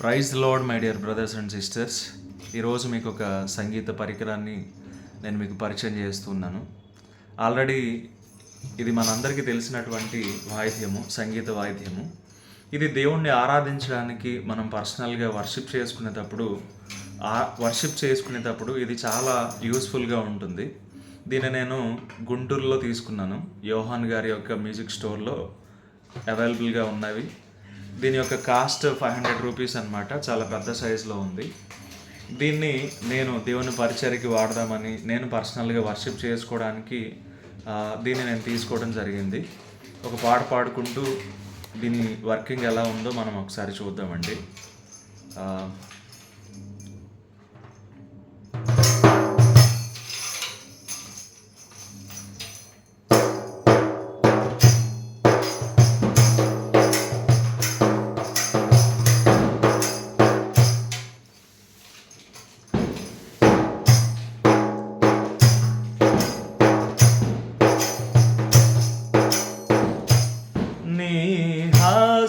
Praise Lord my dear brothers and sisters. ఈరోజు మీకు ఒక సంగీత పరికరాన్ని నేను మీకు పరిచయం చేస్తున్నాను. ఆల్రెడీ ఇది మనందరికీ తెలిసినటువంటి వాయిద్యము సంగీత వాయిద్యము. ఇది దేవుణ్ణి ఆరాధించడానికి మనం పర్సనల్గా వర్షిప్ చేసుకునేటప్పుడు ఆ వర్షిప్ చేసుకునేటప్పుడు ఇది చాలా యూస్ఫుల్గా ఉంటుంది. దీన్ని నేను గుంటూరులో తీసుకున్నాను. యోహాన్ గారి యొక్క మ్యూజిక్ స్టోర్లో అవైలబుల్గా ఉన్నవి. దీని యొక్క కాస్ట్ ఫైవ్ హండ్రెడ్ రూపీస్ అనమాట చాలా పెద్ద సైజులో ఉంది. దీన్ని నేను దేవుని పరిచయకి వాడదామని నేను పర్సనల్గా వర్షిప్ చేసుకోవడానికి దీన్ని నేను తీసుకోవడం జరిగింది. ఒక పాట పాడుకుంటూ దీని వర్కింగ్ ఎలా ఉందో మనం ఒకసారి చూద్దామండి. ఆ,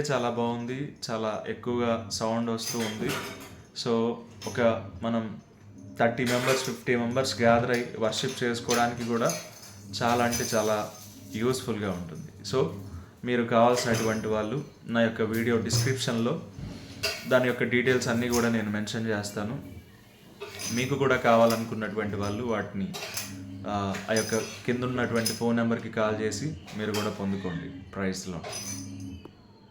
అంటే చాలా బాగుంది. చాలా ఎక్కువగా సౌండ్ వస్తూ ఉంది. సో ఒక మనం thirty members fifty members gather అయ్యి వర్షిప్ చేసుకోవడానికి కూడా చాలా అంటే చాలా యూస్ఫుల్గా ఉంటుంది. సో మీరు కావాల్సినటువంటి వాళ్ళు నా యొక్క వీడియో డిస్క్రిప్షన్లో దాని యొక్క డీటెయిల్స్ అన్నీ కూడా నేను మెన్షన్ చేస్తాను. మీకు కూడా కావాలనుకున్నటువంటి వాళ్ళు వాటిని ఆ ఆ యొక్క కింద ఉన్నటువంటి ఫోన్ నెంబర్కి కాల్ చేసి మీరు కూడా పొందుకోండి ప్రైస్లో.